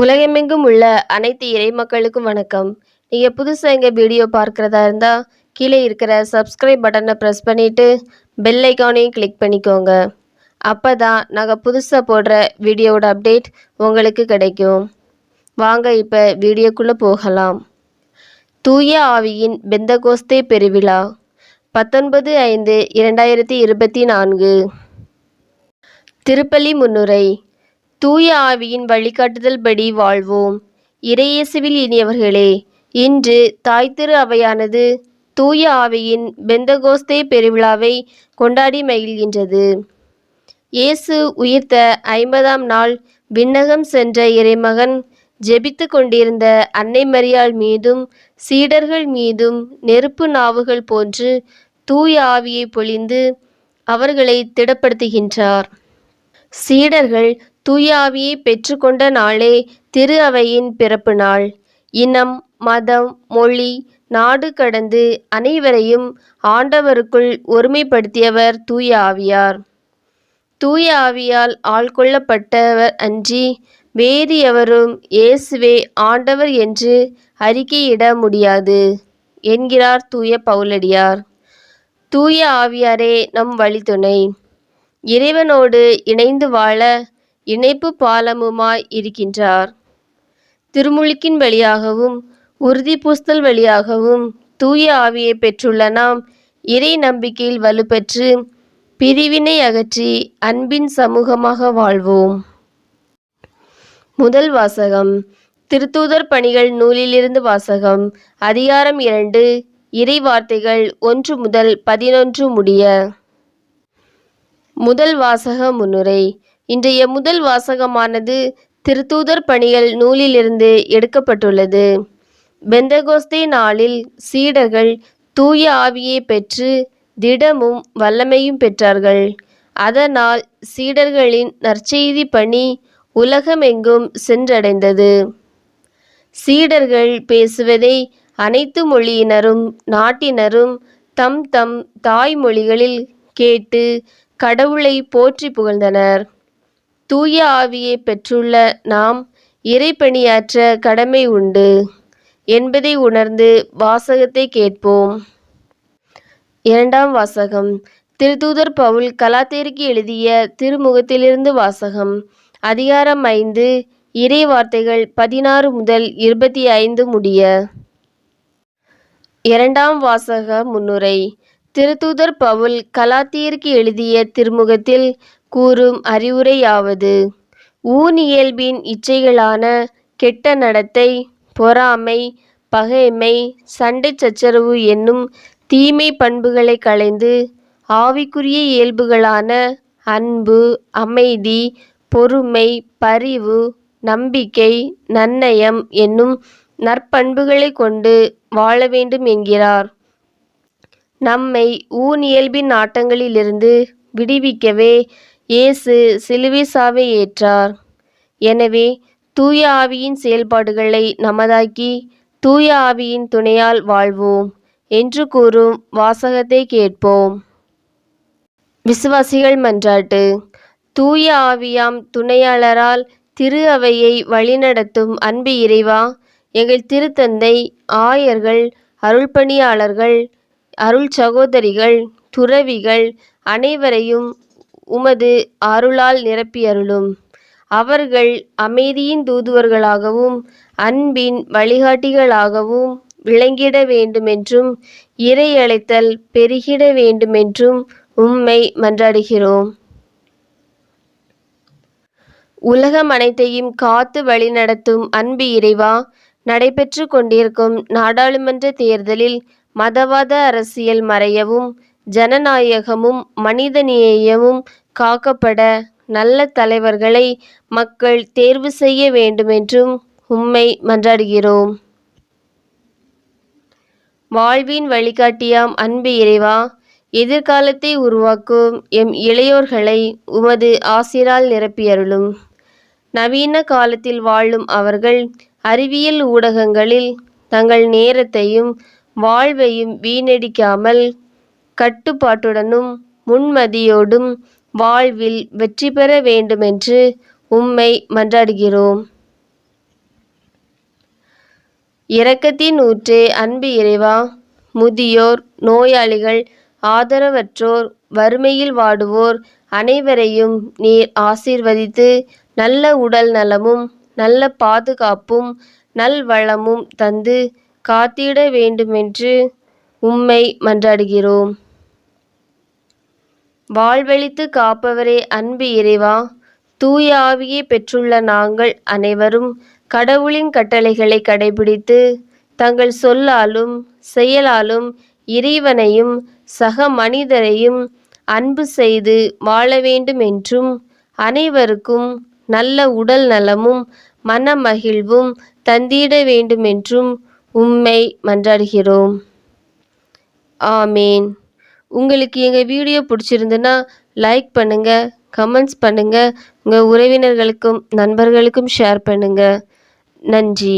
உலகமெங்கும் உள்ள அனைத்து இறை மக்களுக்கும் வணக்கம். நீங்கள் புதுசாக எங்கள் வீடியோ பார்க்குறதா இருந்தால் கீழே இருக்கிற சப்ஸ்கிரைப் பட்டனை ப்ரெஸ் பண்ணிவிட்டு பெல் ஐக்கானையும் கிளிக் பண்ணிக்கோங்க. அப்போ தான் நாங்கள் புதுசாக போடுற வீடியோவோட அப்டேட் உங்களுக்கு கிடைக்கும். வாங்க இப்போ வீடியோக்குள்ளே போகலாம். தூய ஆவியின் பெந்தகோஸ்தே பெருவிழா பத்தொன்பது ஐந்து இரண்டாயிரத்தி இருபத்தி நான்கு. திருப்பலி முன்னுரை தூய ஆவியின் வழிகாட்டுதல் படி வாழ்வோம். இறையேசுவில் இனியவர்களே இன்று தாய் திரு அவையானது தூய ஆவியின் பெந்தகோஸ்தே பெருவிழாவை கொண்டாடி மகிழ்கின்றது. இயேசு உயிர்த்த ஐம்பதாம் நாள் விண்ணகம் சென்ற இறைமகன் ஜெபித்து கொண்டிருந்த அன்னை மரியாள் மீதும் சீடர்கள் மீதும் நெருப்பு நாவுகள் போன்று தூய ஆவியை பொழிந்து அவர்களை திடப்படுத்துகின்றார். சீடர்கள் தூயாவியை பெற்றுக்கொண்ட நாளே திரு அவையின் பிறப்பு நாள் இனம் மதம் மொழி நாடு கடந்து அனைவரையும் ஆண்டவருக்குள் ஒருமைப்படுத்தியவர் தூய ஆவியார். தூய ஆவியால் ஆள்கொள்ளப்பட்டவர் அன்றி வேறு எவரும் இயேசுவே ஆண்டவர் என்று அறிக்கையிட முடியாது என்கிறார் தூய பவுலடியார். தூய ஆவியாரே நம் வழித்துணை இறைவனோடு இணைந்து வாழ இணைப்பு பாலமுமாய் இருக்கின்றார். திருமுழுக்கின் வழியாகவும் உறுதி பூஸ்தல் வழியாகவும் தூய ஆவியை பெற்றுள்ள நாம் இறை நம்பிக்கையில் வலுப்பெற்று பிரிவினை அகற்றி அன்பின் சமூகமாக வாழ்வோம். முதல் வாசகம் திருத்தூதர் பணிகள் நூலிலிருந்து வாசகம் அதிகாரம் இரண்டு இறை வார்த்தைகள் ஒன்று முதல் பதினொன்று முடிய. முதல் வாசக முன்னுரை இன்றைய முதல் வாசகமானது திருத்தூதர் பணிகள் நூலிலிருந்து எடுக்கப்பட்டுள்ளது. பெந்தகோஸ்தே நாளில் சீடர்கள் தூய ஆவியை பெற்று திடமும் வல்லமையும் பெற்றார்கள். அதனால் சீடர்களின் நற்செய்தி பணி உலகமெங்கும் சென்றடைந்தது. சீடர்கள் பேசுவதை அனைத்து மொழியினரும் நாட்டினரும் தம் தம் தாய்மொழிகளில் கேட்டு கடவுளை போற்றி புகழ்ந்தனர். தூய ஆவியை பெற்றுள்ள நாம் இறைப்பணியாற்ற கடமை உண்டு. என்பதை உணர்ந்து வாசகத்தை கேட்போம். இரண்டாம் வாசகம். திருத்தூதர் பவுல் கலாத்தேருக்கு எழுதிய திருமுகத்திலிருந்து வாசகம். அதிகாரம் ஐந்து. இறை வார்த்தைகள் பதினாறு முதல் இருபத்தி ஐந்து முடிய. இரண்டாம் வாசக முன்னுரை. திருத்தூதர் பவுல் கலாத்தியருக்கு எழுதிய திருமுகத்தில் கூறும் அறிவுரையாவது. ஊனியல்பின் இச்சைகளான கெட்ட நடத்தை பொறாமை பகைமை சண்டை சச்சரவு என்னும் தீமை பண்புகளை களைந்து ஆவிக்குரிய இயல்புகளான அன்பு அமைதி பொறுமை பரிவு நம்பிக்கை நன்னயம் என்னும் நற்பண்புகளை கொண்டு வாழ வேண்டும் என்கிறார். நம்மை ஊனியல்பின் ஆட்டங்களிலிருந்து விடுவிக்கவே இயேசு சிலுவை சாவை ஏற்றார். எனவே தூய ஆவியின் செயல்பாடுகளை நமதாக்கி தூய ஆவியின் துணையால் வாழ்வோம் என்று கூறும் வாசகத்தை கேட்போம். விசுவாசிகள் மன்றாட்டு தூய ஆவியாம் துணையாளரால் திரு அவையை வழிநடத்தும் அன்பு இறைவா எங்கள் திருத்தந்தை ஆயர்கள் அருள்பணியாளர்கள் அருள் சகோதரிகள் துறவிகள் அனைவரையும் உமது அருளால் நிரப்பியருளும். அவர்கள் அமைதியின் தூதுவர்களாகவும் அன்பின் வழிகாட்டிகளாகவும் விளங்கிட வேண்டுமென்றும் இறை அழைத்தல் பெருகிட வேண்டுமென்றும் உம்மை மன்றாடுகிறோம். உலகம் அனைத்தையும் காத்து வழிநடத்தும் அன்பு இறைவா நடைபெற்று கொண்டிருக்கும் நாடாளுமன்ற தேர்தலில் மதவாத அரசியல் மறையவும் ஜனநாயகமும் மனிதநேயமும் காக்கப்பட நல்ல தலைவர்களை மக்கள் தேர்வு செய்ய வேண்டுமென்றும் உம்மை மன்றாடுகிறோம். வாழ்வின் வழிகாட்டியாம் அன்பு இறைவா எதிர்காலத்தை உருவாக்கும் எம் இளையோர்களை உமது ஆசிரால் நிரப்பியருளும். நவீன காலத்தில் வாழும் அவர்கள் அறிவியல் ஊடகங்களில் தங்கள் நேரத்தையும் வாழ்வையும் வீணடிக்காமல் கட்டுப்பாட்டுடனும் முன்மதியோடும் வாழ்வில் வெற்றி பெற வேண்டுமென்று உம்மை மன்றாடுகிறோம். இரக்கத்தின் ஊற்றே அன்பு இறைவா முதியோர் நோயாளிகள் ஆதரவற்றோர் வறுமையில் வாடுவோர் அனைவரையும் நீர் ஆசீர்வதித்து நல்ல உடல் நலமும் நல்ல பாதுகாப்பும் நல்வளமும் தந்து காத்திட வேண்டுமென்று உம்மை மன்றாடுகிறோம். வாழ்வெளித்து காப்பவரே அன்பு இறைவா தூய ஆவியை பெற்றுள்ள நாங்கள் அனைவரும் கடவுளின் கட்டளைகளை கடைபிடித்து தங்கள் சொல்லாலும் செயலாலும் இறைவனையும் சக மனிதரையும் அன்பு செய்து வாழ வேண்டும் என்றும் அனைவருக்கும் நல்ல உடல் நலமும் மனமகிழ்வும் தந்திட வேண்டுமென்றும் உம்மை மன்றாடுகிறோம். ஆமேன். உங்களுக்கு எங்கள் வீடியோ பிடிச்சிருந்துன்னா லைக் பண்ணுங்கள் கமெண்ட்ஸ் பண்ணுங்கள் உங்கள் உறவினர்களுக்கும் நண்பர்களுக்கும் ஷேர் பண்ணுங்கள் நன்றி.